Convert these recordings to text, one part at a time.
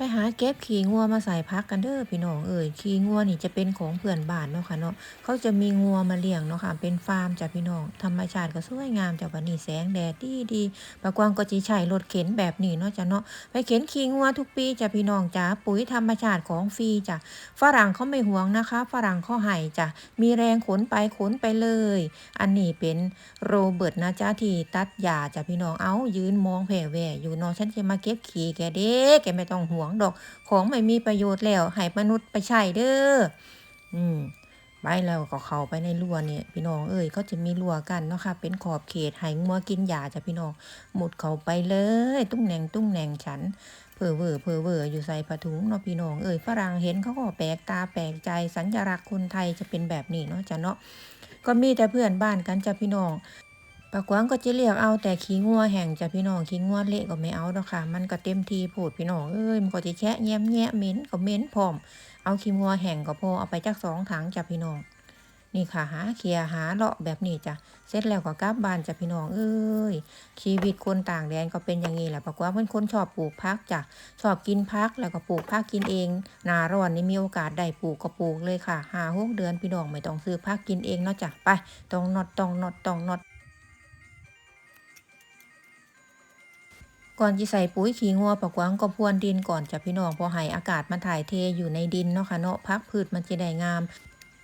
ไปหาเก็บขี้งัวมาใส่พักกันเด้อพี่น้องเอ่ยขี้งัวนี่จะเป็นของเพื่อนบ้านเนาะค่ะเนาะเขาจะมีงัวมาเลี้ยงเนาะค่ะเป็นฟาร์มจ้ะพี่น้องธรรมชาติก็สวยงามจ้ะวันนี้แสงแดดดีดีปะกวางก็จิใช้รถเข็นแบบนี้เนาะจ้ะเนาะไปเข็นขี้งัวทุกปีจ้ะพี่น้องจ้าปุ๋ยธรรมชาติของฟรีจ้ะฝรั่งเขาไม่ห่วงนะคะ ฝรั่งเขาให้จ้ะมีแรงขนไปขนไปเลย อันนี้เป็นโรเบิร์ตนะจ้าที่ตัดหญ้าจ้ะพี่น้องเอายืนมองแผ่แหว่อยู่เนอฉันจะมาเก็บขี้แกเด้แกไม่ต้องห่วงดอก ของไม่มีประโยชน์แล้วให้มนุษย์ไปใช้เด้ออืมไปแล้วก็เข้าไปในรั้วเนี่ยพี่น้องเอ้ยเขาจะมีรั้วกันเนาะค่ะ เป็นขอบเขตให้งัวกินหญ้าจ้ะพี่น้องหมดเข้าไปเลย ตุ้งแหนงตุ้งแหนงฉันเพอเวอร์เพอเวอร์อยู่ใส่ผ้าถุงเนาะพี่น้องเอ้ยฝรั่งเห็นเขาก็แปลกตาแปลกใจสัญลักษณ์คนไทยจะเป็นแบบนี้เนาะจ้ะเนาะก็มีแต่เพื่อนบ้านกันจ้ะพี่น้อง ปากวางก็จะเรียกเอาแต่ขี้งัวแห่งจ้ะพี่น้องขี้งัวเละก็ไม่เอาดอกค่ะ มันก็เต็มทีพูดพี่น้องเอ้ยมันก็จะแชะแง้มแงะเหม็นก็เหม็นพร้อม เอาขี้งัวแห่งก็พอเอาไปจักสองถังจ้ะพี่น้อง นี่ค่ะหาเคลียหาเลาะแบบนี้จ้ะเสร็จแล้วก็กลับบ้านจ้ะพี่น้องเอ้ยชีวิตคนต่างแดนก็เป็นอย่างนี้แหละปากกวางเป็นคนชอบปลูกพักจ้ะชอบกินพักแล้วก็ปลูกพักกินเองหนาร้อนนี่มีโอกาสได้ปลูกก็ปลูกเลยค่ะหาหกเดือนพี่น้องไม่ต้องซื้อพักกินเองเนาะจ้ะไปต้องนอดต้องนอดต้องนอด ก่อนจะใส่ปุ๋ยขี้งัวปะกวางก็พรวนดินก่อนจะพี่น้องพอให้อากาศมันถ่ายเทอยู่ในดินเนาะค่ะเนาะพักพืชมันจะได้งาม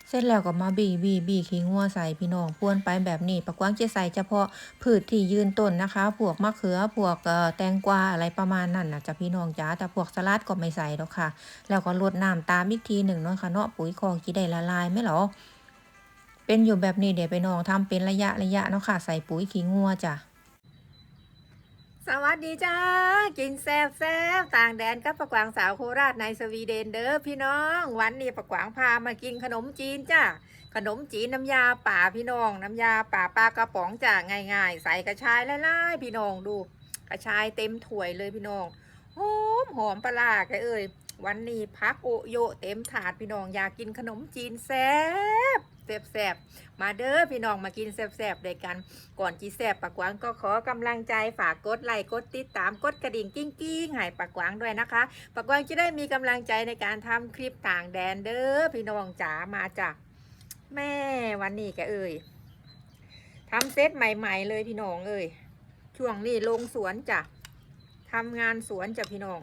เสร็จแล้วก็มาบีบีบีขี้งัวใส่พี่น้องพรวนไปแบบนี้ปะกวางจะใส่เฉพาะพืชที่ยืนต้นนะคะ พวกมะเขือพวกแตงกวาอะไรประมาณนั้นนะจ้ะพี่น้องจ้าแต่พวกสลัดก็ไม่ใส่หรอกค่ะ แล้วก็รดน้ำตามอีกทีหนึ่งเนาะค่ะเนาะปุ๋ยคอกจีได้ละลายไหมหรอเป็นอยู่แบบนี้เดี๋ยวไปน้องทำเป็นระยะระยะเนาะค่ะ ใส่ปุ๋ยขี้งัวจ้ะ สวัสดีจ้า กินแซ่บแซ่บต่างแดนกับประกวางสาวโคราชในสวีเดนเด้อพี่น้อง วันนี้ประกวางพามากินขนมจีนจ้าขนมจีนน้ำยาป่าพี่น้อง น้ำยาป่าปลากระป๋องจ้าง่าย ๆ ใส่กระชายไล่ๆพี่น้องดู กระชายเต็มถ้วยเลยพี่น้องหอมหอมปลาแกเอ้ยวันนี้พักโอโยเต็มถาดพี่น้องอยากกินขนมจีนแซ่บ แซบแซบมาเด้อพี่น้องมากินแซบๆด้วยกัน ก่อนจีแซบปากกวางก็ขอกำลังใจฝากกดไลค์กดติดตามกดกระดิ่งกิ้งกิ้งให้ปากกวางด้วยนะคะปากกวางจะได้มีกำลังใจในการทำคลิปต่างแดนเด้อพี่น้องจ๋ามาจากแม่วันนี้แกเอ่ยทำเซตใหม่ ๆ เลยพี่น้องเอ่ยช่วงนี้ลงสวนจ้ะทำงานสวนจ้ะพี่น้อง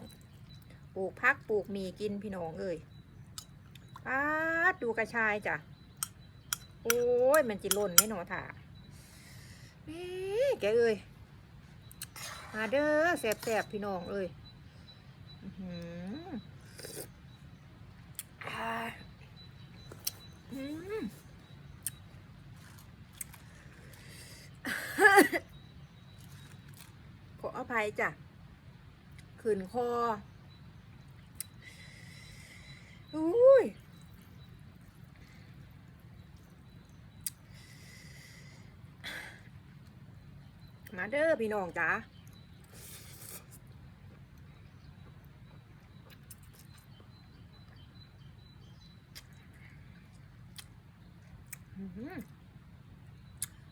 ปลูกพักปลูกมีกินพี่น้องเอ่ยป้าดูกระชายจ้ะ โอ้ย มันจิล่นไม่หนอถ่านี่แกเอ้ย มาเด้อแสบๆพี่น้องเอ้ยอขออภัยจ้ะขืนคออุ้ย มาเด้อพี่น้องจ้า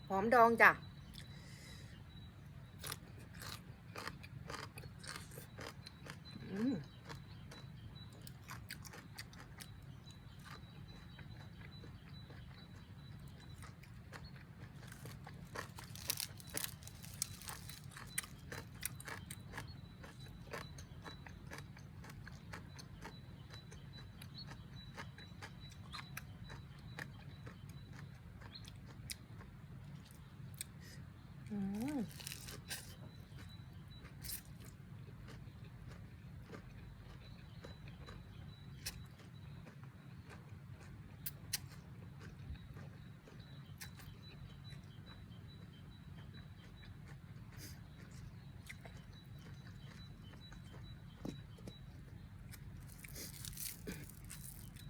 หอมดองจ้ะอืมอืม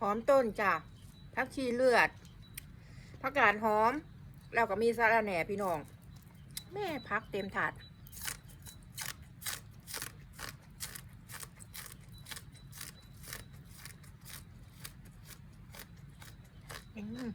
หอมต้นจ้ะผักชีเลือดผักกาดหอม แล้วก็มีสาระแหน่พี่น้อง แม่พักเต็มถาด อืม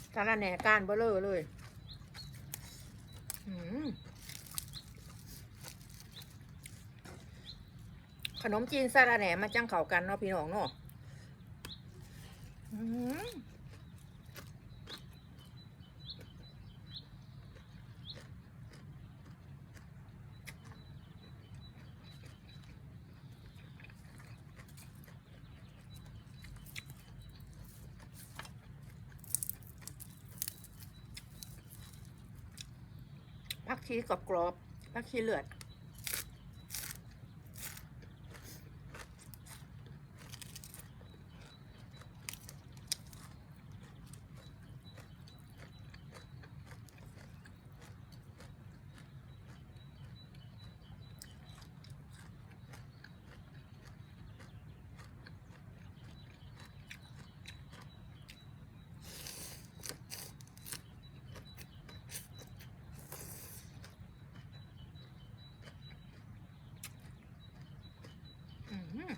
สาระแหน่ก้านเบลอเลยขนมจีนสาระแหน่มาจังเข่ากันเนาะพี่น้องเนาะอืมผัก ชีกรอบกรอบๆผักชีเลือด อืม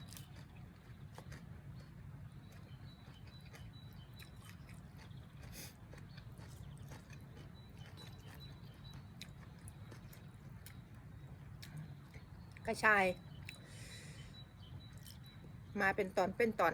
ก ระชาย มาเป็นตอนเป็นตอน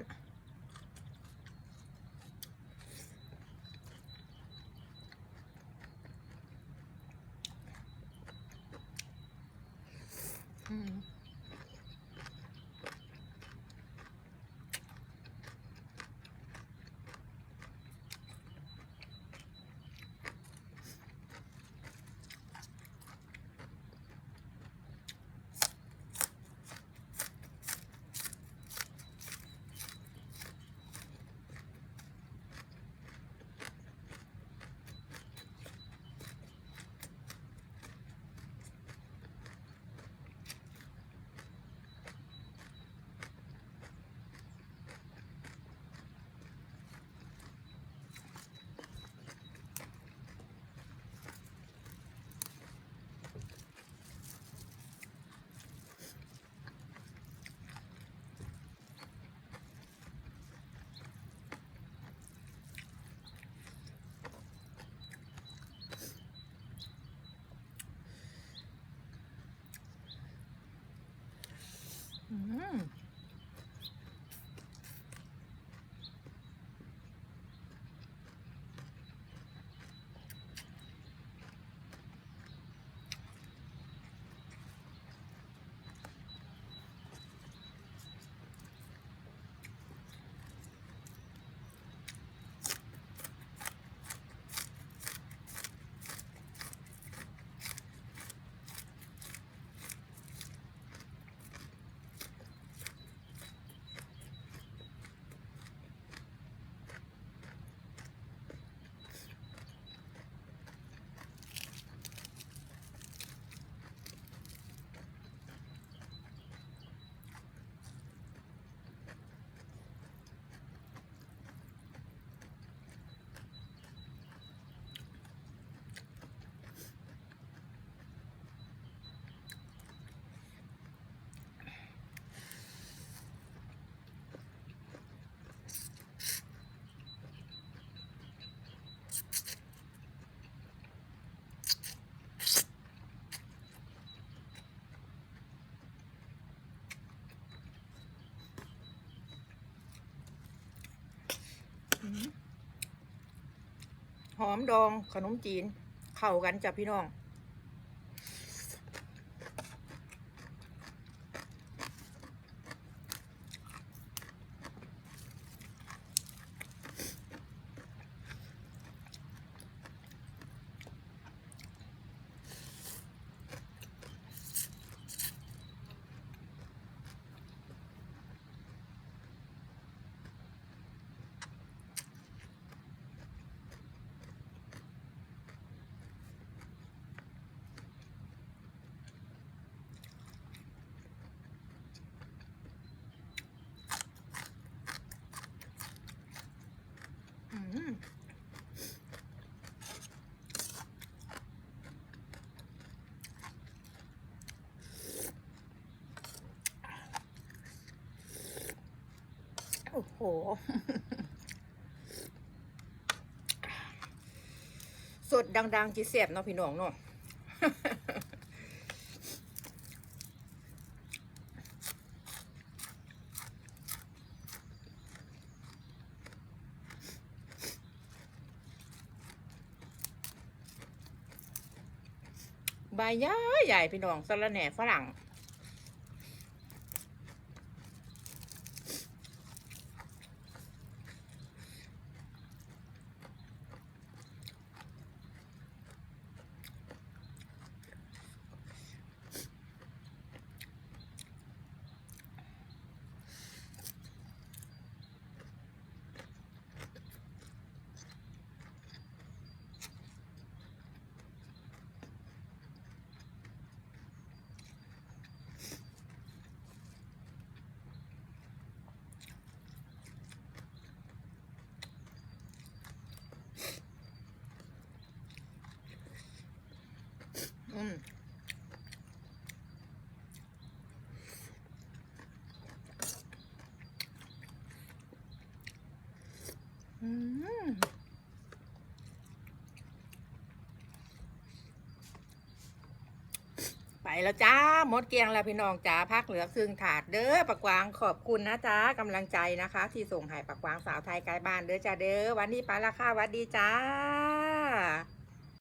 หอมดองขนมจีน เข้ากันจ้ะพี่น้องอืม โอ้โหดดัง ๆ จีเสียบเนาะพี่น้องเนาะใบใหญ่ใหญ่พี่น้องสะระแหน่ฝรั่ง อืมอืม ไปแล้วจ้าหมดเกลียงแล้วพี่น้องจ้าพักเหลือครึ่งถาดเด้อปักวางขอบคุณนะจ้ากำลังใจนะคะ ที่ส่งให้ปักวางสาวไทยไกลบ้านเด้อจ้าเด้อวันนี้ไปละค่ะวัดดีจ้า